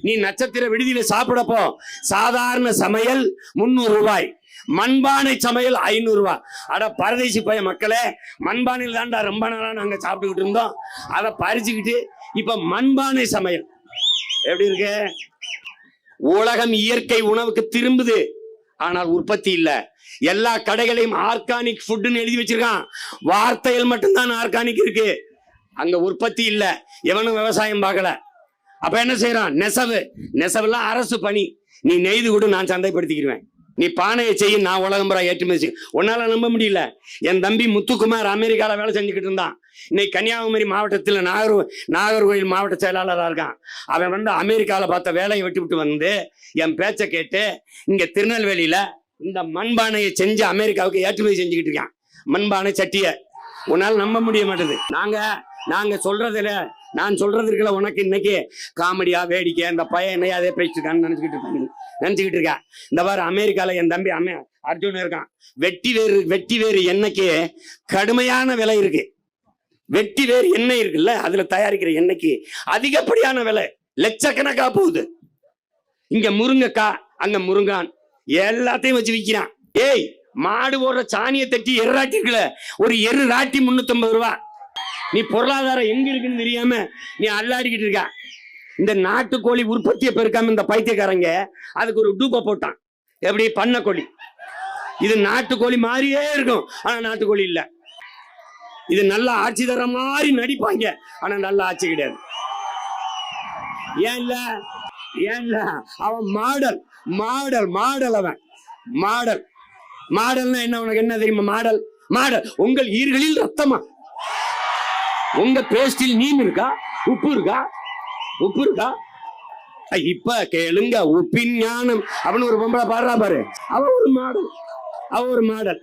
நீ நட்சத்திர விடுதியில சாப்பிடப்போ. சாதாரண சமையல் முந்நூறு ரூபாய். மண்பானை சமையல் ஐநூறு ரூபாய். அட பரதேசி பைய மக்களே மண்பானையில் தாண்டா ரொம்ப நேரம் நாங்க சாப்பிட்டுக்கிட்டு இருந்தோம். அதை பறிச்சுக்கிட்டு இப்ப மண்பானை சமையல். எப்படி இருக்கு? உலகம் இயற்கை உணவுக்கு திரும்புது. ஆனால் உற்பத்தி இல்லை. எல்லா கடைகளையும் ஆர்கானிக் ஃபுட்டுன்னு எழுதி வச்சிருக்கான். வார்த்தைகள் மட்டும்தான் ஆர்கானிக் இருக்கு. அங்க உற்பத்தி இல்லை. எவனும் விவசாயம் பார்க்கல. அப்ப என்ன செய்யறான் நெசவு. நெசவுலாம் அரசு பணி. நீ நெய்து கூட நான் சந்தைப்படுத்திக்கிடுவேன் நீ பானையை செய்ய நான் உலகம் ஏற்றுமதி செய்ய உன்னால நம்ப முடியல. என் தம்பி முத்துக்குமார் அமெரிக்கால வேலை செஞ்சுக்கிட்டு இருந்தான். இன்னைக்கு கன்னியாகுமரி மாவட்டத்தில் நாகர் நாகர்கோவில் மாவட்ட செயலாளராக இருக்கான். அவன் வந்து அமெரிக்காவில் பார்த்த வேலையை விட்டு விட்டு வந்து என் பேச்சை கேட்டு இங்க திருநெல்வேலியில இந்த மண்பானையை செஞ்சு அமெரிக்காவுக்கு ஏற்றுமதி செஞ்சுக்கிட்டு இருக்கான். மண்பானை சட்டியை. உன்னால நம்ப முடிய மாட்டேது. நாங்க நாங்க சொல்றதுல நான் சொல்றது இருக்கல உனக்கு இன்னைக்கு காமெடியா வேடிக்கை இந்த பையன் என்னையா அதே பேசிட்டு இருக்கான்னு நினைச்சுக்கிட்டு இருக்காங்க நினைச்சுக்கிட்டு இருக்கேன் இந்த மாதிரி அமெரிக்கால என் தம்பி அம்மே அர்ஜுன் இருக்கான். வெட்டி வேறு வெட்டி வேறு எண்ணெய்க்கு கடுமையான விலை இருக்கு. வெட்டி வேறு எண்ணெய் இருக்குல்ல அதுல தயாரிக்கிற எண்ணெய்க்கு அதிகப்படியான விலை. லட்சக்கணக்கா போகுது. இங்க முருங்கக்காய் அங்க முருங்கான் எல்லாத்தையும் வச்சு விற்கிறான் ஏய் மாடு போடுற சாணியை தட்டி எர்ராட்டி இருக்குல்ல ஒரு எரு ராட்டி முன்னூத்தம்பது ரூபா. நீ பொருளாதாரம் எங்க இருக்குன்னு தெரியாம நீ அல்லாடிக்கிட்டு இருக்க. இந்த நாட்டுக்கோழி உற்பத்தியை பெருக்காம இந்த பைத்தியக்காரங்க அதுக்கு ஒரு டூப்பை போட்டான். எப்படி? பண்ணக்கோழி. இது நாட்டுக்கோழி மாதிரியே இருக்கும். ஆனா நாட்டுக்கோழி இல்ல. இது நல்ல ஆட்சி தர மாதிரி நடிப்பாங்க. ஆனா நல்ல ஆட்சி கிடையாது. ஏன் இல்ல? ஏன் இல்ல? அவன் மாடல். மாடல் மாடல் அவன். மாடல். மாடல்னா என்ன? உனக்கு என்ன தெரியுமா? மாடல். மாடல். உங்கள் ஈர்களில் ரத்தமா? உங்க பேஸ்டில் மீன் இருக்கா? உப்பு இருக்கா? உப்பு இருக்கா? இப்ப கேளுங்க உப்பின் ஞானம். அப்படின்னு ஒரு பொம்பளை பாடுறா பாரு. அவ ஒரு மாடல். அவ ஒரு மாடல்.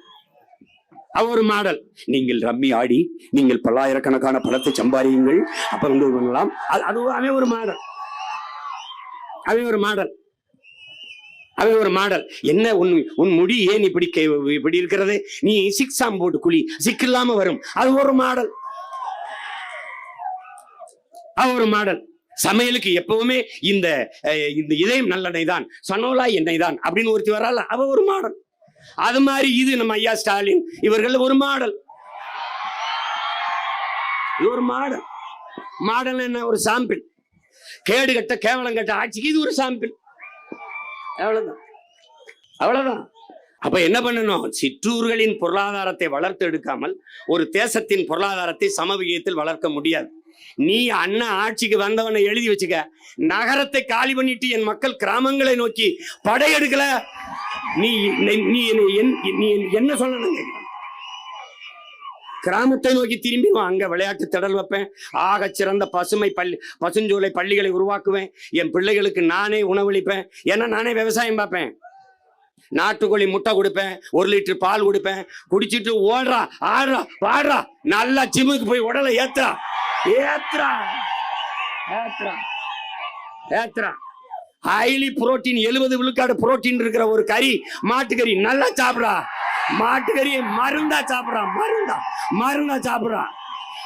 அவ ஒரு மாடல். நீங்கள் ரம்மி ஆடி நீங்கள் பல்லாயிரக்கணக்கான பணத்தை சம்பாதியுங்கள். அப்ப வந்து பண்ணலாம் அது அது அவன் ஒரு மாடல். அவன் ஒரு மாடல். அவன் ஒரு மாடல். என்ன உன் உன் முடி ஏன் இப்படி கே- இப்படி இருக்கிறது? நீ சிக்ஸாம் போட்டு குழி. சிக்கில்லாம வரும். அது ஒரு மாடல். அவ ஒரு மாடல். சமையலுக்கு எப்பவுமே இந்த இந்த இதயம் நல்லெண்ணெய் தான் சனோலா எண்ணெய் தான் அப்படின்னு ஒருத்தி வரால அவ ஒரு மாடல். அது மாதிரி இது நம்ம ஐயா ஸ்டாலின் இவர்கள் ஒரு மாடல். இது ஒரு மாடல். மாடல் என்ன? ஒரு சாம்பிள். கேடு கட்ட கேவலம் கட்ட ஆட்சிக்கு இது ஒரு சாம்பிள். அவ்வளவுதான். அவ்வளவுதான். அப்ப என்ன பண்ணணும்? சிற்றூர்களின் பொருளாதாரத்தை வளர்த்து எடுக்காமல் ஒரு தேசத்தின் பொருளாதாரத்தை சமவிகிதத்தில் வளர்க்க முடியாது. நீ அண்ணன் ஆட்சிக்கு வந்தவனை எழுதி வச்சுக்க. நகரத்தை காலி பண்ணிட்டு என் மக்கள் கிராமங்களை நோக்கி படையெடுக்கல நீ நீ- என்- என்ன சொல்லணும் கிராமத்தை நோக்கி திரும்பி அங்க விளையாட்டு திடல் வைப்பேன். ஆக சிறந்த பசுமை பள்ளி பசுஞ்சோலை பள்ளிகளை உருவாக்குவேன். என் பிள்ளைகளுக்கு நானே உணவளிப்பேன். ஏன்னா நானே விவசாயம் பார்ப்பேன். நாட்டுக்கோழி முட்டை கொடுப்பேன். ஒரு லிட்டர் பால் கொடுப்பேன். குடிச்சிட்டு ஓடுறா ஆடுறா பாடுறா. நல்லா ஜிம்முக்கு போய் உடலை ஏத்துறா. ஏத்ரா. ஏத்ரா. ஏத்ரா. ஹைலி புரோட்டீன் எழுபது விழுக்காடு புரோட்டீன் இருக்கிற ஒரு கறி மாட்டுக்கறி நல்லா சாப்பிடா. மாட்டுக்கறி மருந்தா சாப்பிடா மருந்தா மருந்தா சாப்பிடா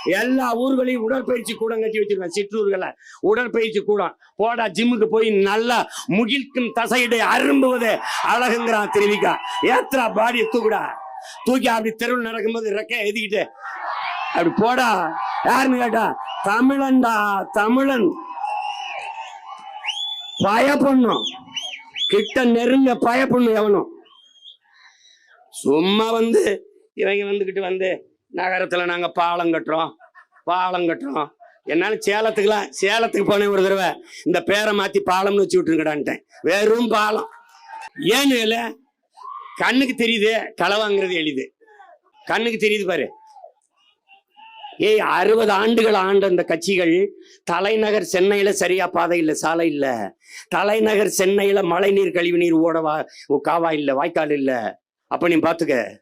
எல்லா ஊர்களையும் உடற்பயிற்சி கூடம் கட்டி வச்சிருக்கேன் சிற்றூர்களை. உடற்பயிற்சி கூடம். போடா ஜிம்முக்கு போய் நல்லா முகிழ்க்கும் தசையிட அரும்புவது அழகுங்கிறான் தெரிவிக்கா. ஏத்ரா பாடியை தூக்குடா. தூக்கி அப்படி தெருவில் நடக்கும்போது ரெக்க எழுதிக்கிட்டு அப்படி போடா. யாருன்னு கேட்டா தமிழன்டா தமிழன். பயப்படணும். கிட்ட நெருங்க பயப்படணும் எவனும். சும்மா வந்து இவங்க வந்துகிட்டு வந்து நகரத்துல நாங்க பாலம் கட்டுறோம் பாலம் கட்டுறோம். என்னால சேலத்துக்குலாம் சேலத்துக்கு போனேன் ஒரு தடவை இந்த பேரை மாத்தி பாலம்னு வச்சு விட்டுருக்கடான்ட்டேன் வெறும் பாலம். ஏன்னு கண்ணுக்கு தெரியுது களை வாங்குறது எளிது. கண்ணுக்கு தெரியுது பாரு. ஏய் அறுபது ஆண்டுகள் ஆண்ட அந்த கட்சிகள் தலைநகர் சென்னையில சரியா பாதை இல்ல சாலை இல்ல. தலைநகர் சென்னையில மழைநீர் கழிவுநீர் ஓடவா காவா இல்ல வாய்க்கால் இல்ல. அப்ப நீ பாத்துக்க.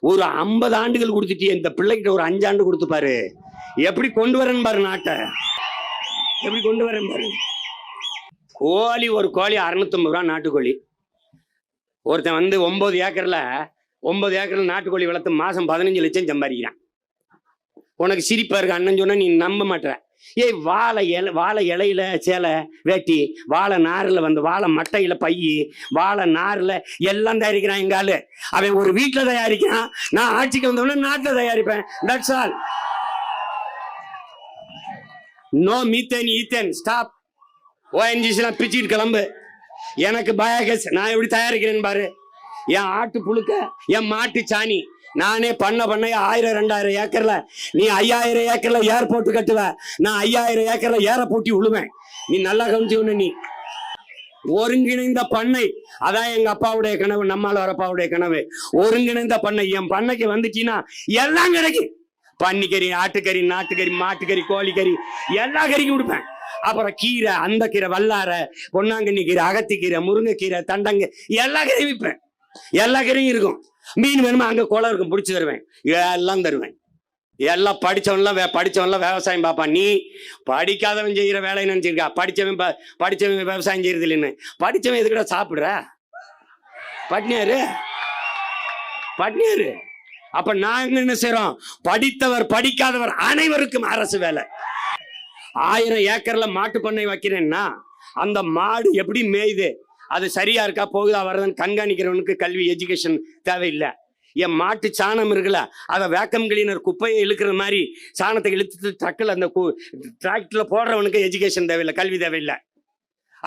ஒரு ஐம்பது ஆண்டுகள் கொடுத்துட்டிய இந்த பிள்ளைகிட்ட ஒரு அஞ்சாண்டு கொடுத்து பாரு. எப்படி கொண்டு வரேன் பாரு நாட்டை. எப்படி கொண்டு வரேன் பாரு. கோழி ஒரு கோழி அறுநூத்தம்பது ரூபா நாட்டுக்கோழி. ஒருத்தன் வந்து ஒன்பது ஏக்கர்ல ஒன்பது ஏக்கர்ல நாட்டுக்கோழி வளர்த்து மாசம் பதினஞ்சு லட்சம் சம்பாதிக்கிறான். உனக்கு சிரிப்பா இருக்கு அண்ணன் சொன்னா நீ நம்ப மாட்டேற. ஏய் வாழை இலை வாழை இலையில சேலை வேட்டி வாழை நாரில் வந்து வாழை மட்டையில பையி வாழை நாரில் எல்லாம் தயாரிக்கிறான் எங்காலு அவன் ஒரு வீட்டில் தயாரிக்கிறான் நான் ஆட்சிக்கு வந்தவொடனே நாட்டில் தயாரிப்பேன். That's all no methane ethane stop ஓஎன்ஜிசிலாம் பிச்சுட்டு கிளம்பு. எனக்கு பயோகேஸ் நான் எப்படி தயாரிக்கிறேன்னு பாரு. என் ஆட்டு புழுக்க என் மாட்டு சாணி நானே பண்ண பண்ண ஆயிரம் ரெண்டாயிரம் ஏக்கர்ல நீ ஐயாயிரம் ஏக்கர்ல ஏர்போர்ட் கட்டுவ. நான் ஐயாயிரம் ஏக்கர்ல ஏற போட்டி விழுவேன் நீ நல்லா கவனிச்சு நீ. ஒருங்கிணைந்த பண்ணை அதான் எங்க அப்பாவுடைய கனவு நம்மால வரப்பாவுடைய கனவு. ஒருங்கிணைந்த பண்ணை என் பண்ணைக்கு வந்துச்சுன்னா எல்லாம் கிடைக்கும். பன்னிக்கறி ஆட்டுக்கறி நாட்டுக்கறி மாட்டுக்கறி கோழிக்கறி எல்லா கறிக்கும் கொடுப்பேன் அப்புறம் கீரை அந்த கீரை வல்லார பொன்னாங்கண்ணி கீரை அகத்திக்கீரை முருங்கைக்கீரை தண்டங்க எல்லா கறியும் விற்பேன் எல்லா கறியும் இருக்கும். மீன் வேணுமா? அங்கே குளம் இருக்கும். பிடிச்சி தருவேன். எல்லாம் தருவேன். எல்லாம் படித்தவன்லாம் வே படிச்சவன்லாம் விவசாயம் பார்ப்பான் நீ படிக்காதவன் செய்கிற வேலையை நினச்சிருக்கா? படிச்சவன் ப- படிச்சவன் விவசாயம் செய்யறது இல்லைன்னு படிச்சவன் எதுக்குடா சாப்பிடுற? பட்னியாரு? பட்னியாரு? அப்ப நாங்க என்ன செய்கிறோம் படித்தவர் படிக்காதவர் அனைவருக்கும் அரசு வேலை. ஆயிரம் ஏக்கர்ல மாட்டு பண்ணை வைக்கிறேன்னா அந்த மாடு எப்படி மேயுது? அது சரியா இருக்கா போகுதா வருதான்னு கண்காணிக்கிறவனுக்கு கல்வி எஜுகேஷன் தேவையில்லை. என் மாட்டு சாணம் இருக்குல்ல அதை வேக்கம் கிளீனர் குப்பையை இழுக்கிற மாதிரி சாணத்தை இழுத்து ட்ரக்கில் அந்த டிராக்டர்ல போடுறவனுக்கு எஜுகேஷன் தேவையில்லை கல்வி தேவையில்லை.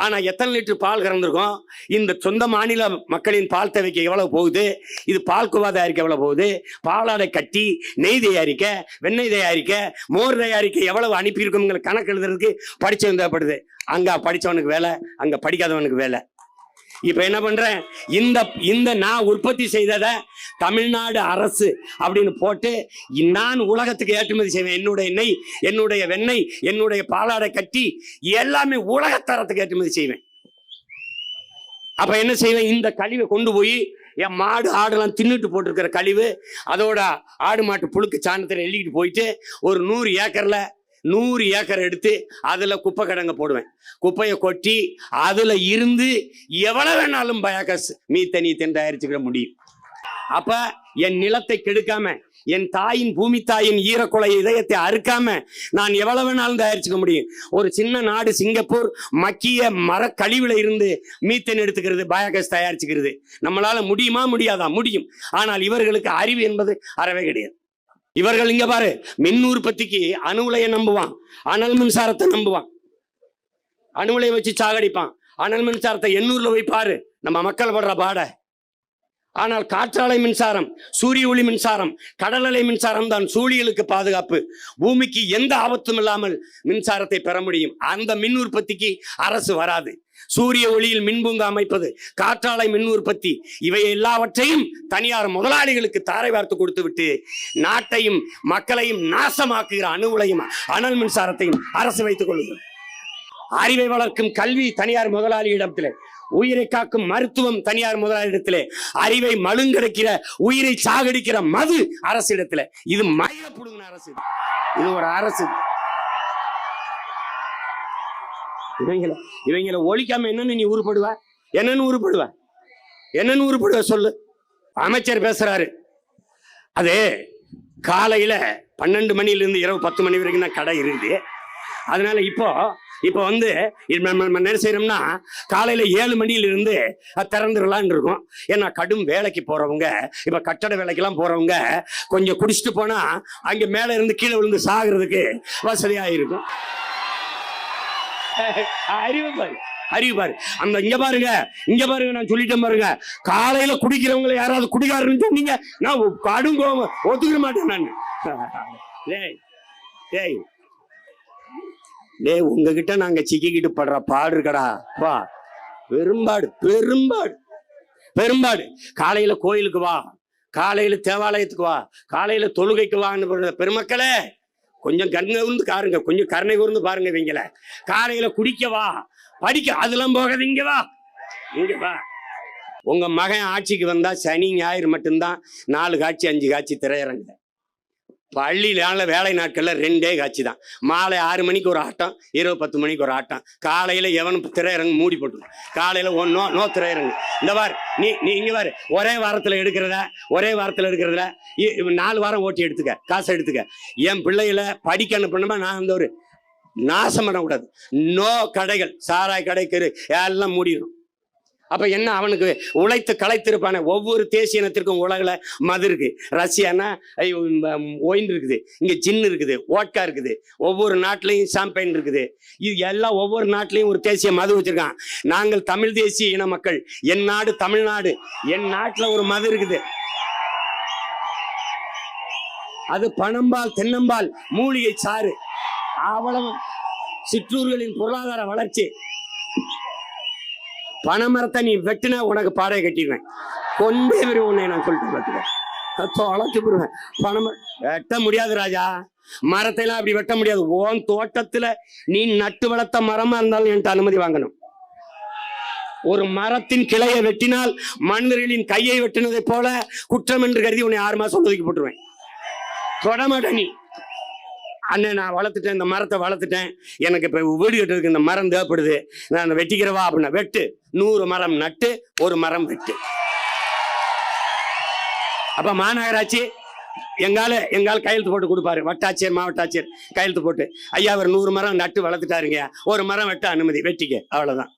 ஆனால் எத்தனை லிட்டர் பால் கறந்துருக்கும்? இந்த சொந்த மாநில மக்களின் பால் தேவைக்கு எவ்வளோ போகுது? இது பால் குவா தயாரிக்க எவ்வளோ போகுது? பாலாடை கட்டி நெய் தயாரிக்க வெண்ணெய் தயாரிக்க மோர் தயாரிக்க எவ்வளவு அனுப்பியிருக்கோங்கிற கணக்கு எழுதுறதுக்கு படித்தவன் தேவைப்படுது. அங்கே படித்தவனுக்கு வேலை அங்கே படிக்காதவனுக்கு வேலை. இப்ப என்ன பண்றேன் இந்த இந்த நான் உற்பத்தி செய்ததை தமிழ்நாடு அரசு அப்படின்னு போட்டு நான் உலகத்துக்கு ஏற்றுமதி செய்வேன். என்னுடைய நெய் என்னுடைய வெண்ணெய் என்னுடைய பாலாடை கட்டி எல்லாமே உலகத்தரத்துக்கு ஏற்றுமதி செய்வேன். அப்ப என்ன செய்வேன்? இந்த கழிவை கொண்டு போய் என் மாடு ஆடெல்லாம் தின்னுட்டு போட்டிருக்கிற கழிவு அதோட ஆடு மாட்டு புழுக்கு சாணத்தில் எழுதிட்டு போயிட்டு ஒரு நூறு ஏக்கர்ல நூறு ஏக்கர் எடுத்து அதில் குப்பை கிடங்க போடுவேன். குப்பையை கொட்டி அதில் இருந்து எவ்வளோ வேணாலும் பயாகஸ் மீத்தனி தென் தயாரிச்சுக்கிட முடியும். அப்போ என் நிலத்தை கெடுக்காம என் தாயின் பூமி தாயின் ஈரக்குலை இதயத்தை அறுக்காம நான் எவ்வளவு வேணாலும் தயாரிச்சுக்க முடியும். ஒரு சின்ன நாடு சிங்கப்பூர் மக்கிய மர இருந்து மீத்தன் எடுத்துக்கிறது பயோகேஸ் தயாரிச்சுக்கிறது. நம்மளால முடியுமா? முடியாதா? முடியும். ஆனால் இவர்களுக்கு அறிவு என்பது அறவே கிடையாது. இவர்கள் இங்க பாரு மின் உற்பத்திக்கு அணு உலையை நம்புவான். அனல் மின்சாரத்தை நம்புவான். அணு உலையை வச்சு சாகடிப்பான். அனல் மின்சாரத்தை எண்ணூர்ல போய் பாரு நம்ம மக்கள் படுற பாட. ஆனால் காற்றாலை மின்சாரம் சூரிய ஒளி மின்சாரம் கடல் அலை மின்சாரம் தான் சூழியலுக்கு பாதுகாப்பு. பூமிக்கு எந்த ஆபத்தும் இல்லாமல் மின்சாரத்தை பெற முடியும். அந்த மின் உற்பத்திக்கு அரசு வராது. சூரிய ஒளியில் மின்பூங்கா அமைப்பது காற்றாலை மின் உற்பத்தி இவை எல்லாவற்றையும் தனியார் முதலாளிகளுக்கு தாரை வார்த்து கொடுத்து விட்டு நாட்டையும் மக்களையும் நாசமாக்குகிற அணு உலையும் அனல் மின்சாரத்தையும் அரசு வைத்துக் கொள்ளுங்கள் அறிவை வளர்க்கும் கல்வி தனியார் முதலாளியிடத்திலே உயிரை காக்கும் மருத்துவம் தனியார் முதலாளியிடத்திலே அறிவை மழுங்கடைக்கிற உயிரை சாகடிக்கிற மது அரசு இடத்துல இது மயில புடுங்கின அரசு. இது. ஒரு அரசு. இவங்களை இவங்களை ஒழிக்காம என்னன்னு நீ உருப்படுவ? என்னன்னு உருப்படுவ? என்னன்னு உருப்படுவ சொல்லு. அமைச்சர் பேசுறாரு. அது காலையில பன்னெண்டு மணில இருந்து இரவு பத்து மணி வரைக்கும் தான் கடை இருக்குது. அதனால இப்போ இப்போ வந்து நம்ம என்ன செய்யறோம்னா காலையில ஏழு மணியில இருந்து அது திறந்துடலான்னு இருக்கும். ஏன்னா கடும் வேலைக்கு போறவங்க இப்ப கட்டட வேலைக்கெல்லாம் போறவங்க கொஞ்சம் குடிச்சிட்டு போனா அங்க மேல இருந்து கீழே விழுந்து சாகுறதுக்கு வசதியா இருக்கும். அறிவு பாரு. அறிவு பாரு. அந்த இங்க பாருங்க இங்க பாருங்க நான் சொல்லிட்டேன் பாருங்க. காலையில குடிக்கிறவங்களை யாராவது குடிகாரன்னு சொன்னீங்க நான் கடும் ஒத்துக்கிற மாட்டேன் நான். டேய் டேய் டே உங்ககிட்ட நாங்க சிக்கிக்கிட்டு படுற பாடு இருக்கடா. வா. பெரும்பாடு பெரும்பாடு பெரும்பாடு. காலையில கோயிலுக்கு வா. காலையில தேவாலயத்துக்கு வா. காலையில தொழுகைக்கு வான்னு பெருமக்களே கொஞ்சம் கருணை கூர்ந்து காருங்க கொஞ்சம் கருணை கூர்ந்து பாருங்க இவங்கள. காலையில குடிக்க வா. படிக்க அதெல்லாம் போகாது. இங்க வா. இங்க வா. உங்க மகன் ஆட்சிக்கு வந்தா சனி ஞாயிறு மட்டும்தான். நாலு காட்சி அஞ்சு காட்சி திரையரங்க. பள்ளியில வேலை நாட்களில் ரெண்டே காட்சி தான் மாலை ஆறு மணிக்கு ஒரு ஆட்டம் இரவு பத்து மணிக்கு ஒரு ஆட்டம். காலையில் எவனும் திரையரங்கு மூடி போட்டு காலையில் ஒன் நோ திரையரங்கு. இந்த வார் நீ நீ இங்கே வார் ஒரே வாரத்தில் எடுக்கிறத ஒரே வாரத்தில் எடுக்கிறதுல இ- நாலு வாரம் ஓட்டி எடுத்துக்க காசு எடுத்துக்க. என் பிள்ளைகளை படிக்க அனுப்பணுமா நான் அந்த ஒரு நாசம் பண்ணக்கூடாது. நோ கடைகள் சாராய் கடை எல்லாம் மூடிடும் அப்ப என்ன அவனுக்கு உழைத்து களைத்திருப்பானே? ஒவ்வொரு தேசிய இனத்திற்கும் உலகில் மது இருக்கு. ரஷ்யானா ஒயின் இருக்குது. இங்க ஜின் இருக்குது ஓட்கா இருக்குது. ஒவ்வொரு நாட்டிலையும் சாம்பைன் இருக்குது. இது எல்லாம் ஒவ்வொரு நாட்டிலையும் ஒரு தேசிய மது வச்சிருக்கான். நாங்கள் தமிழ் தேசிய இன மக்கள். என் நாடு தமிழ்நாடு. என் நாட்டில் ஒரு மது இருக்குது. அது பணம்பால் தென்னம்பால் மூலிகை சாறு. அவ்வளவு சிற்றூர்களின் பொருளாதார வளர்ச்சி. பனைமரத்தை நீ வெட்டினா உனக்கு பாடையை கட்டிடுவேன். கொண்டே வரும் உன்னை நான் சொல்லிட்டு பார்த்துக்க அழைச்சி போடுவேன் பனை வெட்ட முடியாது ராஜா. மரத்தை எல்லாம் அப்படி வெட்ட முடியாது. ஓன் தோட்டத்துல நீ நட்டு வளர்த்த மரமா இருந்தாலும் என்கிட்ட அனுமதி வாங்கணும். ஒரு மரத்தின் கிளையை வெட்டினால் மனிதர்களின் கையை வெட்டினதை போல குற்றம் என்று கருதி உன்னை ஆறு மாசம் ஒதுக்கி போட்டுருவேன். தொடமாட்ட நீ. அண்ணன் நான் வளர்த்துட்டேன் இந்த மரத்தை வளர்த்துட்டேன். எனக்கு இப்போ வீடு கட்டுறதுக்கு இந்த மரம் தேவைப்படுது. நான் வெட்டிக்கிறவா அப்படின்னா வெட்டு. நூறு மரம் நட்டு ஒரு மரம் வெட்டு. அப்போ மாநகராட்சி எங்கால எங்கால கையெழுத்து போட்டு கொடுப்பாரு. வட்டாட்சியர் மாவட்டாட்சியர் கையெழுத்து போட்டு. ஐயா அவர் நூறு மரம் நட்டு வளர்த்துட்டாருங்க. ஒரு மரம் வெட்ட அனுமதி வெட்டிக்க. அவ்வளோதான்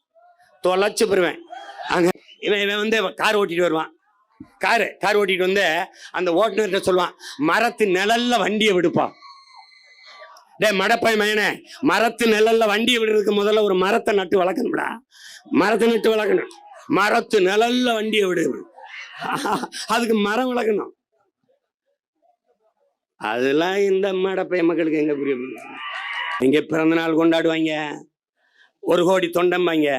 தொலைச்சு பெறுவேன் அங்கே இவன் இவன் வந்து கார் ஓட்டிட்டு வருவான். காரு கார் ஓட்டிட்டு வந்து அந்த ஓட்டுநர்கிட்ட சொல்லுவான் மரத்து நிழல்ல வண்டியை விடுப்பான் டேய் மடப்பை மயனே மரத்து நிழல்ல வண்டியை விடுறதுக்கு முதல்ல ஒரு மரத்தை நட்டு வளர்க்கணும்டா. மரத்தை நட்டு வளர்க்கணும். மரத்து நிழல்ல வண்டியை விடு. அதுக்கு மரம் வளர்க்கணும். அதெல்லாம் இந்த மடப்பை மக்களுக்கு எங்க புரிய இங்க பிறந்த நாள் கொண்டாடுவாங்க. ஒரு கோடி தொண்டம்பாங்க.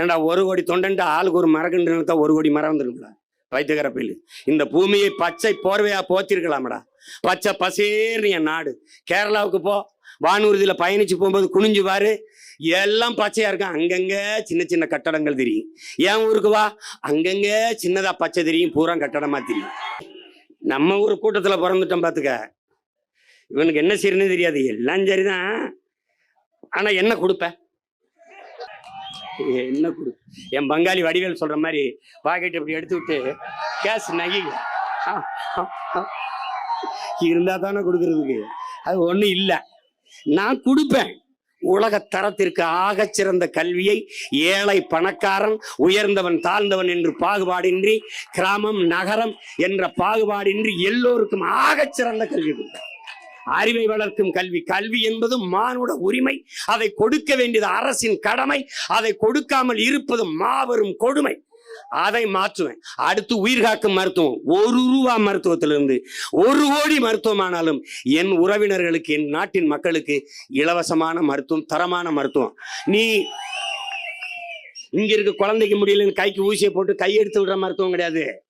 ஏன்னா ஒரு கோடி தொண்டன்ட்டு ஆளுக்கு ஒரு மரக்கன்று நிலத்தா ஒரு கோடி மரம் வந்துருக்கும்ல வைத்தியகரப்பையில் இந்த பூமியை பச்சை போர்வையா போத்திருக்கலாமடா. பச்சை பசேர்னு என் நாடு. கேரளாவுக்கு போ. வானூர்தியில பயணிச்சு போகும்போது குனிஞ்சு பாரு. எல்லாம் பச்சையா இருக்கும். அங்கங்க சின்ன சின்ன கட்டடங்கள் தெரியும். என் ஊருக்கு வா. அங்கங்க சின்னதா பச்சை தெரியும். பூரா கட்டடமா தெரியும். நம்ம ஊர் கூட்டத்துல பிறந்துட்டோம் பாத்துக்க. இவனுக்கு என்ன சரின்னு தெரியாது. எல்லாம் சரிதான். ஆனா என்ன கொடுப்பேன் என்ன கொடு? என் பங்காளி வடிவேல் சொல்ற மாதிரி பாக்கெட் இப்படி எடுத்து விட்டு கேஸ் நகி. இருந்தால் தானே கொடுக்கறதுக்கு. அது ஒண்ணும் இல்லை. நான் கொடுப்பேன். உலக தரத்திற்கு ஆகச் சிறந்த கல்வியை ஏழை பணக்காரன் உயர்ந்தவன் தாழ்ந்தவன் என்று பாகுபாடின்றி கிராமம் நகரம் என்ற பாகுபாடின்றி எல்லோருக்கும் ஆகச் சிறந்த கல்வி அறிவை வளர்க்கும் கல்வி. கல்வி என்பது மானுட உரிமை. அதை கொடுக்க வேண்டியது அரசின் கடமை. அதை கொடுக்காமல் இருப்பது மாபெரும் கொடுமை. அதை மாற்றுவேன். அடுத்து உயிர் காக்கும் மருத்துவம். ஒரு ரூபா மருத்துவத்திலிருந்து ஒரு கோடி மருத்துவமானாலும் என் உறவினர்களுக்கு என் நாட்டின் மக்களுக்கு இலவசமான மருத்துவம் தரமான மருத்துவம். நீ இங்க இருக்க குழந்தைக்கு முடியலன்னு கைக்கு ஊசியை போட்டு கையெடுத்து எடுத்து விடுற மருத்துவம் கிடையாது.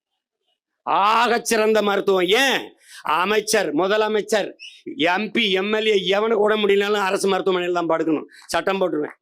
ஆக சிறந்த மருத்துவம். ஏன்? அமைச்சர் முதலமைச்சர் எம்பி எம்எல்ஏ எவனுக்கு கூட முடியலனாலும் அரசு மருத்துவமனையில் தான் படுக்கணும். சட்டம் போட்டுருவேன்.